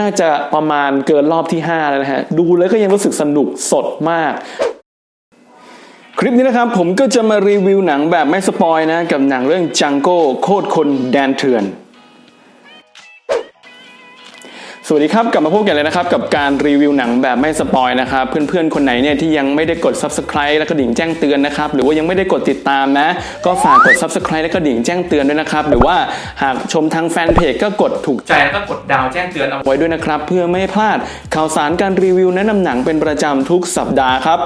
น่าจะประมาณเกินรอบที่ 5 แล้วนะฮะ ดูแล้วก็ยังรู้สึกสนุกสดมาก คลิปนี้นะครับผมก็จะมารีวิวหนังแบบไม่สปอยนะ กับหนังเรื่องจังโก้โคตรคนแดนเถื่อน สวัสดีครับ กลับมาพบกันเลยนะครับ กับการรีวิวหนังแบบไม่สปอยนะครับเพื่อนๆ คนไหนเนี่ยที่ยังไม่ได้กด subscribe และกระดิ่งแจ้งเตือนนะครับหรือว่ายังไม่ได้กดติดตามนะ ก็ฝากกด subscribe และกระดิ่งแจ้งเตือนด้วยนะครับ หรือว่าหากชมทางแฟนเพจก็กดถูกใจแล้วก็กดดาวแจ้งเตือนเอาไว้ด้วยนะครับ เพื่อไม่ให้พลาดข่าวสารการรีวิวแนะนำหนังเป็นประจำทุกสัปดาห์ครับ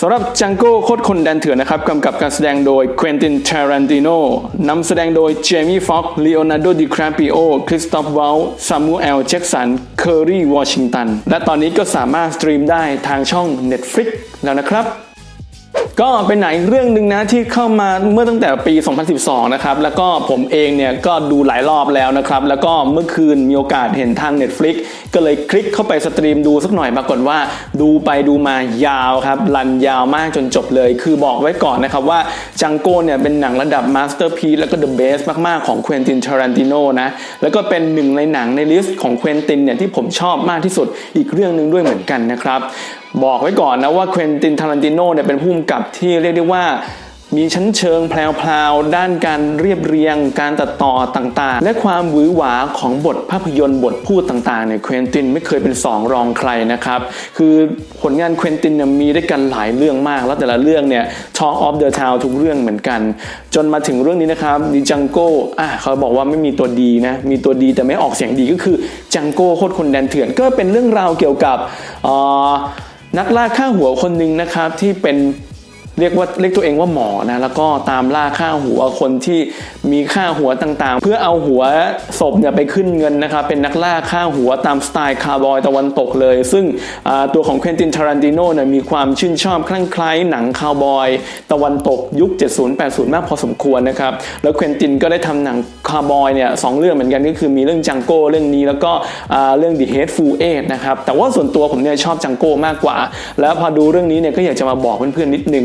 สำหรับจังโก้โคตรคนแดนเถื่อนนะครับกำกับการแสดงโดยควินตินเทารันติโนนำแสดงโดยเจมี่ฟ็อกซ์ลีโอนาร์โดดิคราปิโอคริสตอฟวอลซามูเอล แจ็กสัน เคอรีวอชิงตัน และตอนนี้ก็สามารถสตรีมได้ทางช่อง Netflix แล้วนะครับ ก็เป็นหนังเรื่องหนึ่งนะที่เข้ามาเมื่อตั้งแต่ปี 2012 นะครับ แล้วก็ผมเองเนี่ยก็ดูหลายรอบแล้วนะครับ แล้วก็เมื่อคืนมีโอกาสเห็นทาง Netflix ก็เลยคลิกเข้าไปสตรีมดูสักหน่อยปรากฏว่า ดูไปดูมายาวครับรันยาวมากจนจบเลย คือบอกไว้ก่อนนะครับว่าจังโก้เนี่ยเป็นหนังระดับมาสเตอร์พีซแล้วก็เดอะเบสมากๆ ของเควินตินทารันติโนนะแล้วก็เป็นหนึ่งในหนังในลิสต์ของเควินตินเนี่ยที่ผมชอบมากที่สุดอีกเรื่องหนึ่งด้วยเหมือนกันนะครับ บอกไว้ก่อนนะว่าเควินตินทารันติโนเนี่ยเป็นผู้กำกับที่เรียกได้ว่ามีชั้นเชิงแพรวๆ ด้านการเรียบเรียง การตัดต่อต่างๆ และความหวือหวาของบทภาพยนตร์บทพูดต่างๆเนี่ยเควินตินไม่เคยเป็นสองรองใครนะครับ คือผลงานเควินตินเนี่ยมีด้วยกันหลายเรื่องมาก แล้วแต่ละเรื่องเนี่ย Talk of the Town ทุกเรื่องเหมือนกัน จนมาถึงเรื่องนี้นะครับดิจังโก้อะเขาบอกว่าไม่มีตัวดีนะ มีตัวดีแต่ไม่ออกเสียงดีก็คือจังโก้โคตรคนแดนเถื่อนก็เป็นเรื่องราวเกี่ยวกับอ่อ นักล่าข้าหัวคนหนึ่งนะครับที่เป็น เรียกว่าเรียกตัวเองว่าหมอนะแล้วก็ตามล่าฆ่าหัวคนที่มีฆ่าหัวต่างๆ เพื่อเอาหัวศพเนี่ยไปขึ้นเงินนะครับเป็นนักล่าฆ่าหัวตามสไตล์คาร์บอยตะวันตกเลย ซึ่งตัวของเควินตินทารันติโนเนี่ยมีความชื่นชอบคลั่งไคล้หนังคาร์บอย ตะวันตกยุค 70-80 มากพอสมควรนะครับแล้วเควินตินก็ได้ทำหนังคาร์บอยเนี่ยสองเรื่องเหมือนกันก็คือมีเรื่องจังโก้เรื่องนี้แล้วก็เรื่อง The Hateful Eight นะครับแต่ว่าส่วนตัวผมเนี่ยชอบจังโก้มากกว่า แล้วพอดูเรื่องนี้เนี่ยก็อยากจะมาบอกเพื่อนๆนิดนึง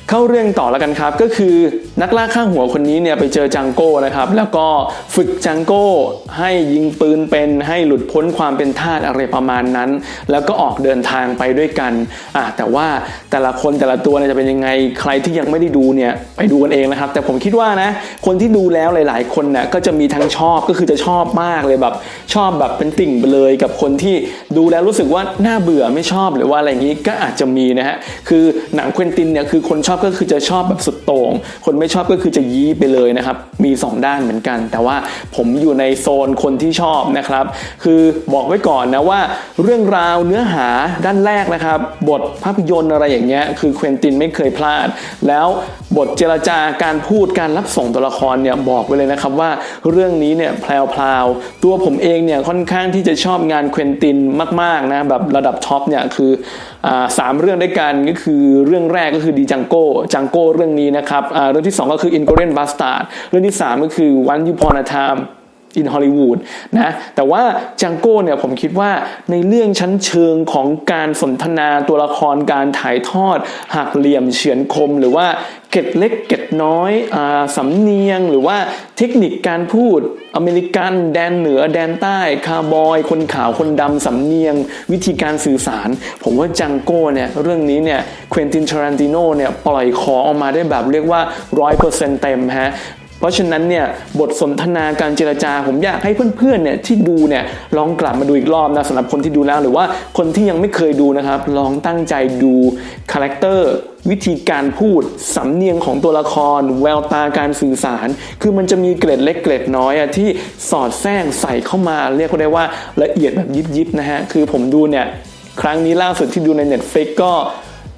เข้าเรื่องต่อแล้วกันครับ ก็คือนักล่าข้างหัวคนนี้เนี่ยไปเจอจังโก้นะครับ แล้วก็ฝึกจังโก้ให้ยิงปืนเป็นให้หลุดพ้นความเป็นทาสอะไรประมาณนั้น แล้วก็ออกเดินทางไปด้วยกันอะแต่ว่าแต่ละคนแต่ละตัวเนี่ยจะเป็นยังไงใครที่ยังไม่ได้ดูเนี่ยไปดูกันเองนะครับ แต่ผมคิดว่านะคนที่ดูแล้วหลาย ๆ คนเนี่ยก็จะมีทั้งชอบก็คือจะชอบมากเลยแบบ ชอบแบบเป็นติ่งไปเลยกับคนที่ดูแล้วรู้สึกว่าน่าเบื่อไม่ชอบหรือว่าอะไรอย่างนี้ก็อาจจะมีนะฮะคือหนังเควินตินเนี่ยคือคนชอบก็คือจะชอบแบบสุดโต่งคนไม่ชอบก็คือจะยี้ไปเลยนะครับ มี 2 ด้านเหมือนกัน แต่ว่าผมอยู่ในโซนคนที่ชอบนะครับ คือบอกไว้ก่อนนะว่า เรื่องราวเนื้อหาด้านแรกนะครับ บทภาพยนตร์อะไรอย่างเงี้ยคือเควินตินไม่เคยพลาด แล้วบทเจรจาการพูดการรับส่งตัวละครเนี่ยบอกไว้เลยนะครับว่าเรื่องนี้เนี่ยแพลวๆตัวผมเองเนี่ยค่อนข้างที่จะชอบงานเควินตินมากๆนะแบบระดับท็อปเนี่ยคือ สามเรื่องด้วยกันก็คือเรื่องแรกก็คือดีจังโก้จังโก้เรื่องนี้นะครับเรื่องที่สองก็คือ Inglourious Bastard เรื่องที่สามก็คือ One Upon a Time อินฮอลลีวูดนะแต่ว่าจังโก้เนี่ยผมคิดว่าในเรื่องชั้นเชิงของการสนทนาตัวละครการถ่ายทอดหักเหลี่ยมเฉือนคม หรือว่าเกร็ดเล็กเกร็ดน้อยอสำเนียง หรือว่าเทคนิคการพูดอเมริกันแดนเหนือแดนใต้คาร์บอย คนขาวคนดำสำเนียง วิธีการสื่อสาร ผมว่าจังโก้เนี่ยเรื่องนี้เนี่ยเควินตินทารันติโนเนี่ยปล่อยของออกมาได้แบบเรียกว่า100%เต็มฮะ เพราะฉะนั้นเนี่ยบทสนทนาการเจรจา ผมอยากให้เพื่อนๆเนี่ยที่ดูเนี่ยลองกลับมาดูอีกรอบนะสำหรับคนที่ดูแล้วหรือว่าคนที่ยังไม่เคยดูนะครับ ลองตั้งใจดูคาแรคเตอร์วิธีการพูด สำเนียงของตัวละคร แววตาการสื่อสาร คือมันจะมีเกร็ดเล็กเกร็ดน้อยอะที่สอดแทรกใส่เข้ามา เรียกได้ว่าละเอียดแบบยิบๆนะฮะ คือผมดูเนี่ย ครั้งนี้ล่าสุดที่ดูใน Netflix ก็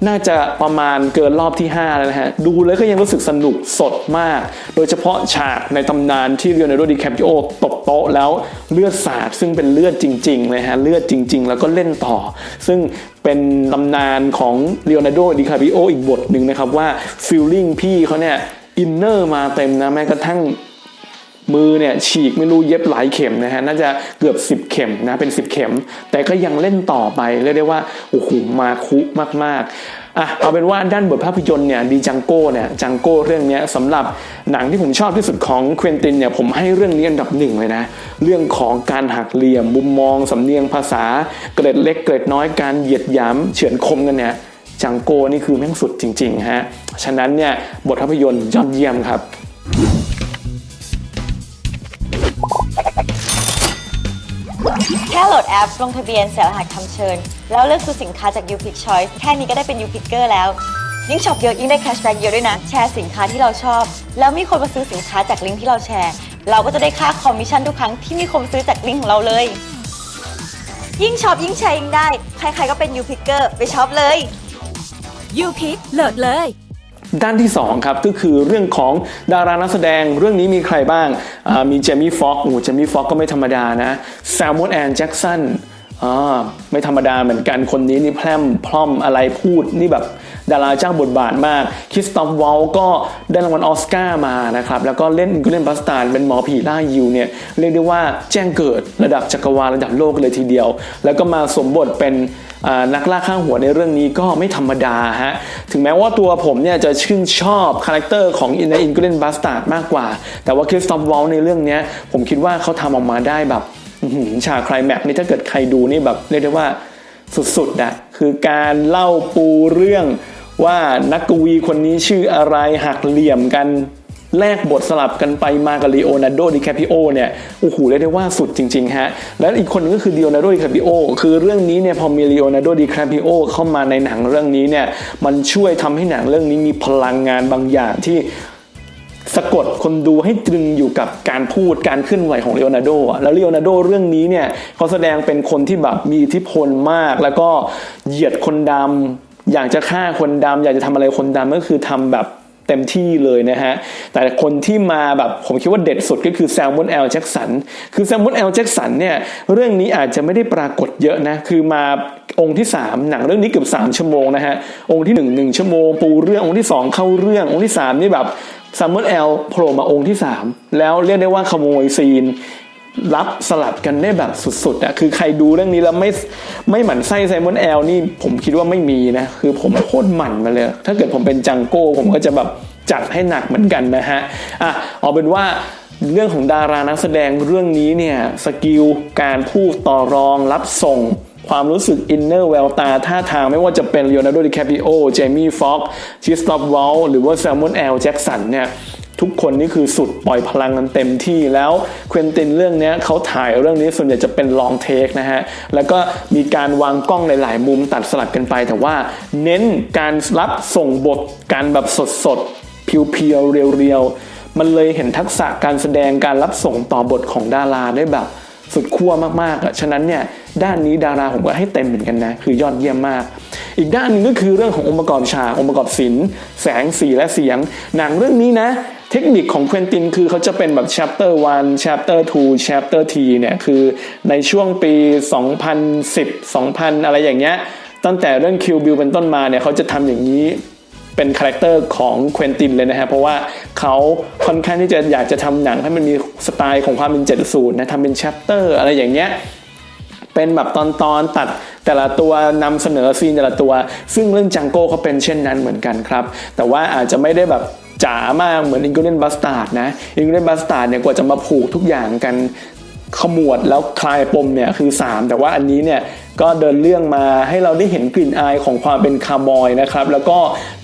น่าจะประมาณเกินรอบที่ 5 แล้วนะฮะ ดูแล้วก็ยังรู้สึกสนุกสดมาก โดยเฉพาะฉากในตำนานที่เรียนโดดิแคปิโอตบโต๊ะแล้วเลือดสาดซึ่งเป็นเลือดจริงๆเลยฮะเลือดจริง ๆ แล้วก็เล่นต่อ ซึ่งเป็นตำนานของเลโอนาร์โดดิคาปิโออีกบทหนึ่งนะครับว่าฟิลลิ่งพี่เขาเนี่ยอินเนอร์มาเต็มนะแม้กระทั่ง มือเนี่ยฉีกไม่รู้เย็บหลายเข็มนะฮะน่าจะเกือบ 10 เข็มนะเป็น 10 เข็ม แต่ก็ยังเล่นต่อไปเรียกได้ว่าโอ้โหมาคุมากๆอะเอาเป็นว่าด้านบทภาพยนตร์เนี่ยดีจังโก้เนี่ยจังโก้เรื่องนี้สำหรับหนังที่ผมชอบที่สุดของเควินตินเนี่ยผมให้เรื่องนี้อันดับหนึ่งเลยนะเรื่องของการหักเหลี่ยมมุมมองสำเนียงภาษา เกร็ดเล็กเกร็ดน้อยการเหยียดหยามเฉือนคมกันเนี่ยจังโก้นี่คือแม่งสุดจริงๆฮะฉะนั้นเนี่ยบทภาพยนตร์ยอดเยี่ยมครับ แค่โหลดแอป ลงทะเบียนเสียรหัสคำเชิญ แล้วเลือกซื้อสินค้าจาก u p i c Choice แค่นี้ก็ได้เป็น u p i c เกอร์แล้ว ยิ่งช็อปเยอะยิ่งได้แคชแบ็กเยอะด้วยนะ แชร์สินค้าที่เราชอบ แล้วมีคนมาซื้อสินค้าจากลิงก์ที่เราแชร์ เราก็จะได้ค่าคอมมิชชั่นทุกครั้งที่มีคนมาซื้อจากลิงก์ของเราเลย ยิ่งช็อปยิ่งแชร์ยิ่งได้ ใครๆก็เป็น u p i c เกอร์ไปช็อปเลยยูพิกโหลดเลย ด้านที่2ครับก็คือเรื่องของดารานักแสดงเรื่องนี้มีใครบ้างมีเจมี่ฟ็อกโอ้เจมี่ฟ็อกก็ไม่ธรรมดานะแซมมอนแอนแจ็กสันไม่ธรรมดาเหมือนกันคนนี้นี่แพร่มพร่อมอะไรพูดนี่แบบดาราเจ้าบทบาทมากคริสตอฟวอลก็ได้รางวัลออสการ์มานะครับ แล้วก็เล่นก็เล่นบัสตาร์เป็นหมอผีล่ายิวเนี่ย เรียกได้ว่าแจ้งเกิดระดับจักรวาลระดับโลกเลยทีเดียว แล้วก็มาสมบทเป็น นักล่าข้างหัวในเรื่องนี้ก็ไม่ธรรมดาฮะ ถึงแม้ว่าตัวผมเนี่ยจะชื่นชอบคาแรคเตอร์ของอินในอินก d นบัสตาร์ดมากกว่า แต่ว่าคริสตอฟวอลในเรื่องนี้ผมคิดว่าเขาทำออกมาได้แบบฉากไคลแม็กซ์นี่ถ้าเกิดใครดูนี่แบบเรียกได้ว่าสุดๆอะคือการเล่าปูเรื่องว่านักกวีคนนี้ชื่ออะไรหักเหลี่ยมกัน แลกบทสลับกันไปมากับลีโอนาร์โดดิแคปิโอเนี่ยโอ้โหเรียกได้ว่าสุดจริงๆฮะแล้วอีกคนนึงก็คือลีโอนาร์โดดิแคปิโอคือเรื่องนี้เนี่ยพอมีลีโอนาร์โดดิแคปิโอเข้ามาในหนังเรื่องนี้เนี่ยมันช่วยทำให้หนังเรื่องนี้มีพลังงานบางอย่างที่สะกดคนดูให้ตรึงอยู่กับการพูดการเคลื่อนไหวของเลโอนาร์โดแล้วเลโอนาร์โดเรื่องนี้เนี่ยเขาแสดงเป็นคนที่แบบมีอิทธิพลมาก แล้วก็เหยียดคนดำอยากจะฆ่าคนดำอยากจะทำอะไรคนดำก็คือทำแบบ เต็มที่เลยนะฮะ แต่คนที่มาแบบผมคิดว่าเด็ดสุดก็คือแซลมอนแอลแจ็กสัน คือแซลมอนแอลแจ็กสันเนี่ยเรื่องนี้อาจจะไม่ได้ปรากฏเยอะนะ คือมาองค์ที่ 3 หนังเรื่องนี้เกือบ3 ชั่วโมงนะฮะ องค์ที่ 1 1 ชั่วโมง ปูเรื่อง องค์ที่ 2 เข้าเรื่อง องค์ที่ 3 นี่แบบซัมเมอร์แอลโผล่มาองค์ที่ 3 แล้วเรียกได้ว่าขโมยซีน รับสลับกันได้แบบสุดๆอะคือใครดูเรื่องนี้แล้วไม่ไม่หมั่นไส้ไซมอนแอลนี่ผมคิดว่าไม่มีนะ คือผมโคตรหมั่นมาเลย ถ้าเกิดผมเป็นจังโก้ ผมก็จะแบบจัดให้หนักเหมือนกันนะฮะอะเอาเป็นว่าเรื่องของดารานักแสดงเรื่องนี้เนี่ยสกิลการพูดต่อรองรับส่งความรู้สึกอินเนอร์แววตาท่าทางไม่ว่าจะเป็นเลโอนาร์โดดิแคปิโอ เจมี่ ฟ็อกชิสตอฟวอลหรือว่าแซมมอนแอลแจ็กสันเนี่ย ทุกคนนี่คือสุดปล่อยพลังกันเต็มที่แล้วเควินตินเรื่องนี้เขาถ่ายเรื่องนี้ส่วนใหญ่จะเป็นลองเทคนะฮะ แล้วก็มีการวางกล้องหลายๆ มุมตัดสลับกันไป แต่ว่าเน้นการรับส่งบทการแบบสดๆเพียวๆเรียวๆ มันเลยเห็นทักษะการแสดงการรับส่งต่อบทของดาราได้แบบสุดขั้วมากๆอะฉะนั้นเนี่ยด้านนี้ดาราผมก็ให้เต็มเหมือนกันนะ คือยอดเยี่ยมมาก อีกด้านนึงก็คือเรื่องขององค์ประกอบฉากองค์ประกอบศิลป์แสงสีและเสียง หนังเรื่องนี้นะ เทคนิคของเควินตินคือเขาจะเป็นแบบ chapter 1 chapter 2 chapter 3เนี่ยคือในช่วงปี 2010 2000 อะไรอย่างเงี้ยตั้งแต่เรื่อง Kill Bill เป็นต้นมาเนี่ยเขาจะทำอย่างนี้เป็นคาแรคเตอร์ของเควินตินเลยนะฮะเพราะว่าเขาค่อนข้างที่จะอยากจะทำหนังให้มันมีสไตล์ของความเป็น 70 นะทำเป็นแชปเตอร์อะไรอย่างเงี้ยเป็นแบบตอนตอนตัดแต่ละตัวนำเสนอซีนแต่ละตัว ซึ่งเรื่องจังโก้เขาเป็นเช่นนั้นเหมือนกันครับ แต่ว่าอาจจะไม่ได้แบบ จ๋ามากเหมือนอิงเก l นบัสตาร์ดนะอิงเก l นบัสตาร์ดเนี่ยกว่าจะมาผูกทุกอย่างกันขมวดแล้วคลายปมเนี่ยคือ 3 แต่ว่าอันนี้เนี่ยก็เดินเรื่องมาให้เราได้เห็นกลิ่นอายของความเป็นคาร์บอยนะครับ แล้วก็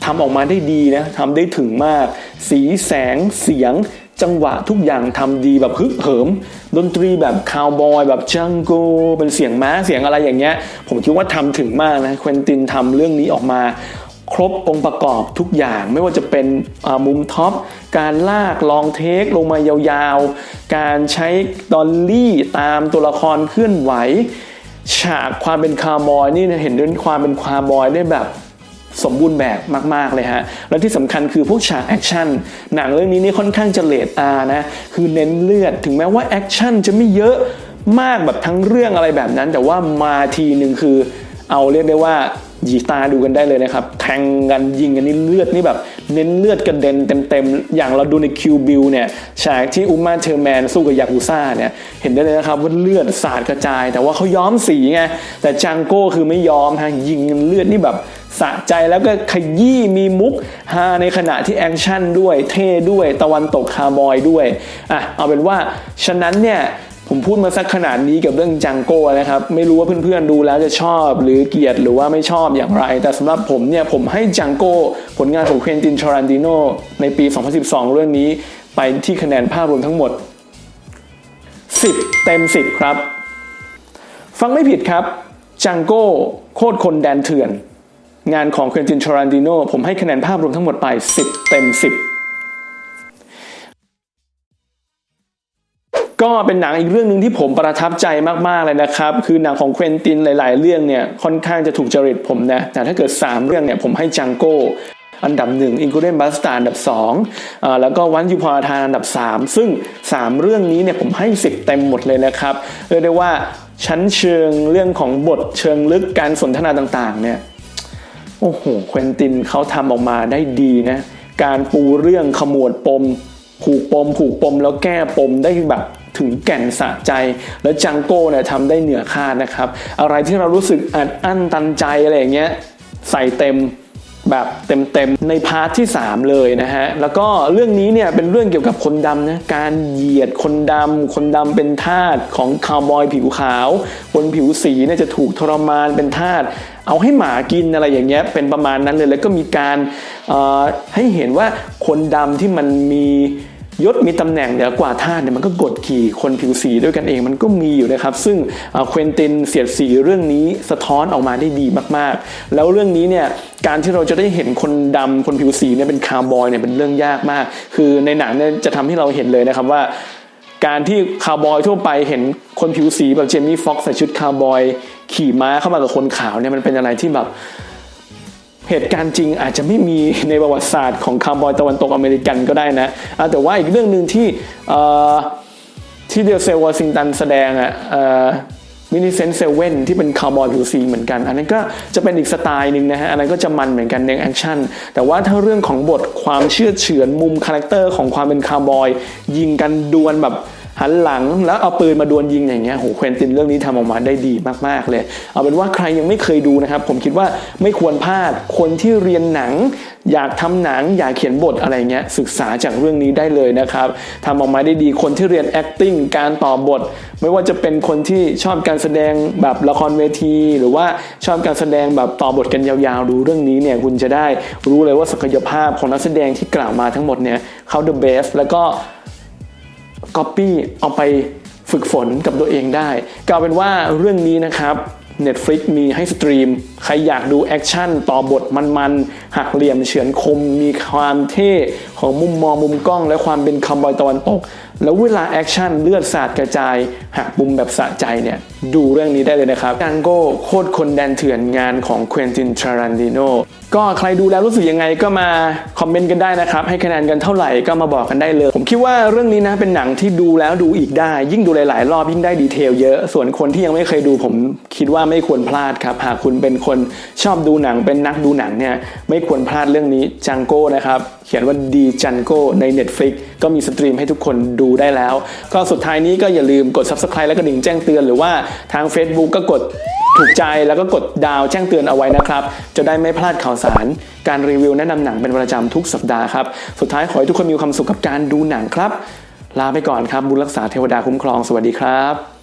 ทำออกมาได้ดีนะทำได้ถึงมาก สีแสงเสียงจังหวะทุกอย่างทำดีแบบฮึกเหิม ดนตรีแบบคาวบอยแบบจังโกเป็นเสียงม้าเสียงอะไรอย่างเงี้ย ผมคิดว่าทำถึงมากนะ เควินตินทำเรื่องนี้ออกมา ครบองค์ประกอบทุกอย่างไม่ว่าจะเป็นมุมท็อป การลากลองเทคลงมายาวๆ การใช้ดอลลี่ตามตัวละครเคลื่อนไหว ฉากความเป็นคาร์บอยนี่เห็นด้วยความเป็นคาร์บอยได้แบบสมบูรณ์แบบมาก ๆ เลยฮะ และที่สำคัญคือพวกฉากแอคชั่น หนังเรื่องนี้นี่ค่อนข้างจะเลดอานะ คือเน้นเลือด ถึงแม้ว่าแอคชั่นจะไม่เยอะมากแบบทั้งเรื่องอะไรแบบนั้น แต่ว่ามาทีหนึ่งคือเอาเรียกได้ว่า ยีตาดูกันได้เลยนะครับ แทงกันยิงกันนี่เลือดนี่แบบ เน้นเลือดกระเด็นเต็มๆ อย่างเราดูในคิวบิลเนี่ยฉากที่อุมาเทอร์แมนสู้กับยากุซ่าเนี่ยเห็นได้เลยนะครับว่าเลือดสาดกระจาย แต่ว่าเขาย้อมสีไง แต่จังโก้คือไม่ยอมฮะยิงกันเลือดนี่แบบสะใจแล้วก็ขยี้มีมุกฮาในขณะที่แอคชั่นด้วยเท่ด้วยตะวันตกคาร์บอยด้วยอะเอาเป็นว่าฉะนั้นเนี่ย ผมพูดมาสักขนาดนี้กับเรื่องจังโก้นะครับ ไม่รู้ว่าเพื่อนๆดูแล้วจะชอบหรือเกลียดหรือว่าไม่ชอบอย่างไร แต่สำหรับผมเนี่ยผมให้จังโก้ผลงานของเควินตินชารันติโนในปี 2012 เรื่องนี้ไปที่คะแนนภาพรวมทั้งหมด 10 เต็ม 10 ครับ ฟังไม่ผิดครับจังโก้โคตรคนแดนเถื่อน งานของเควินตินชารันติโนผมให้คะแนนภาพรวมทั้งหมดไป 10 เต็ม 10 ก็เป็นหนังอีกเรื่องหนึ่งที่ผมประทับใจมากๆเลยนะครับ คือหนังของเควินตินหลาย ๆ เรื่องเนี่ยค่อนข้างจะถูกจริตผมนะ แต่ถ้าเกิด 3 เรื่องเนี่ยผมให้จังโก้อันดับหนึ่งอิน u เดนบัสตาอันดับ2อแล้วก็วันยูพอทานอันดับ 3 ซึ่ง 3 เรื่องนี้เนี่ยผมให้10เต็มหมดเลยนะครับเรียกได้ว่าชั้นเชิงเรื่องของบทเชิงลึกการสนทนาต่างๆเนี่ยโอ้โหเควินตินเขาทำออกมาได้ดีนะการปูเรื่องขมวดปม ผูกปม ผูกปมแล้วแก้ปมได้แบบ ถึงแก่นสะใจ แล้วจังโก้เนี่ยทำได้เหนือคาดนะครับ อะไรที่เรารู้สึกอัดอั้นตันใจอะไรอย่างเงี้ยใส่เต็มแบบเต็มๆในพาร์ทที่ 3 เลยนะฮะ แล้วก็เรื่องนี้เนี่ยเป็นเรื่องเกี่ยวกับคนดำนะ การเหยียดคนดำ คนดำเป็นทาสของคาวบอยผิวขาว คนผิวสีเนี่ยจะถูกทรมานเป็นทาส เอาให้หมากินอะไรอย่างเงี้ย เป็นประมาณนั้นเลย แล้วก็มีการให้เห็นว่าคนดำที่มันมี ยศมีตำแหน่งเหนือกว่าท่าสเนี่ยมันก็กดขี่คนผิวสีด้วยกันเองมันก็มีอยู่นะครับ ซึ่งเควินตินเสียดสีเรื่องนี้สะท้อนออกมาได้ดีมากๆ แล้วเรื่องนี้เนี่ยการที่เราจะได้เห็นคนดำคนผิวสีเนี่ยเป็นคาร์บอยเนี่ยเป็นเรื่องยากมาก คือในหนังเนี่ยจะทำให้เราเห็นเลยนะครับว่าการที่คาวบอยทั่วไปเห็นคนผิวสีแบบเจมี่ฟ็อกซ์ใส่ชุดคาวบอยขี่ม้าเข้ามากับคนขาวเนี่ยมันเป็นอะไรที่แบบ เหตุการณ์จริงอาจจะไม่มีในประวัติศาสตร์ของคาวบอยตะวันตกอเมริกันก็ได้นะแต่ว่าอีกเรื่องหนึ่งที่ที่เดลเซลวอชิงตันแสดงอะมินิเซนเซเว่นที่เป็นคาวบอยผิวสีเหมือนกัน อันนั้นก็จะเป็นอีกสไตล์หนึ่งนะฮะ อันนั้นก็จะมันเหมือนกันในแอคชั่น แต่ว่าถ้าเรื่องของบทความเชื่อเฉือนมุมคาแรคเตอร์ของความเป็นคาวบอย ยิงกันดวลแบบ หันหลังแล้วเอาปืนมาดวลยิงอย่างเงี้ยโหเควินตินเรื่องนี้ทำออกมาได้ดีมากๆเลย เอาเป็นว่าใครยังไม่เคยดูนะครับ ผมคิดว่าไม่ควรพลาดคนที่เรียนหนัง อยากทำหนัง อยากเขียนบทอะไรเงี้ยศึกษาจากเรื่องนี้ได้เลยนะครับทำออกมาได้ดีคนที่เรียน acting การต่อบท ไม่ว่าจะเป็นคนที่ชอบการแสดงแบบละครเวที หรือว่าชอบการแสดงแบบต่อบทกันยาวๆดูเรื่องนี้เนี่ยคุณจะได้รู้เลยว่าศักยภาพของนักแสดงที่กล่าวมาทั้งหมดเนี่ยเขา the best แล้วก็ ก๊อปปี้เอาไปฝึกฝนกับตัวเองได้กล่าวเป็นว่าเรื่องนี้นะครับ Netflix มีให้สตรีม ใครอยากดูแอคชั่นต่อบทมันๆ หักเหลี่ยมเฉือนคม มีความเท่ของมุมมองมุมกล้องและความเป็นคอมบอยตะวันตก แล้วเวลาแอคชั่นเลือดสาดกระจาย หักมุมแบบสะใจเนี่ย ดูเรื่องนี้ได้เลยนะครับจังโก้โคตรคนแดนเถื่อนงานของเควินตินทารันติโนก็ใครดูแล้วรู้สึกยังไงก็มาคอมเมนต์กันได้นะครับ ให้คะแนนกันเท่าไหร่ก็มาบอกกันได้เลย ผมคิดว่าเรื่องนี้นะเป็นหนังที่ดูแล้วดูอีกได้ ยิ่งดูหลาย ๆ รอบยิ่งได้ดีเทลเยอะ ส่วนคนที่ยังไม่เคยดูผมคิดว่าไม่ควรพลาดครับ หากคุณเป็นคนชอบดูหนังเป็นนักดูหนังเนี่ยไม่ควรพลาดเรื่องนี้จังโก้นะครับเขียนว่าดีจังโก้ใน Netflix ก็มีสตรีมให้ทุกคนดูได้แล้ว ก็สุดท้ายนี้ก็อย่าลืมกด Subscribe แล้วก็ดิ่งแจ้งเตือนหรือว่าทาง Facebook ก็กดถูกใจแล้วก็กดดาวแจ้งเตือนเอาไว้นะครับ จะได้ไม่พลาดข่าวสาร การรีวิวแนะนำหนังเป็นประจำทุกสัปดาห์ครับ สุดท้ายขอให้ทุกคนมีความสุขกับการดูหนังครับ ลาไปก่อนครับบุญรักษาเทวดาคุ้มครองสวัสดีครับ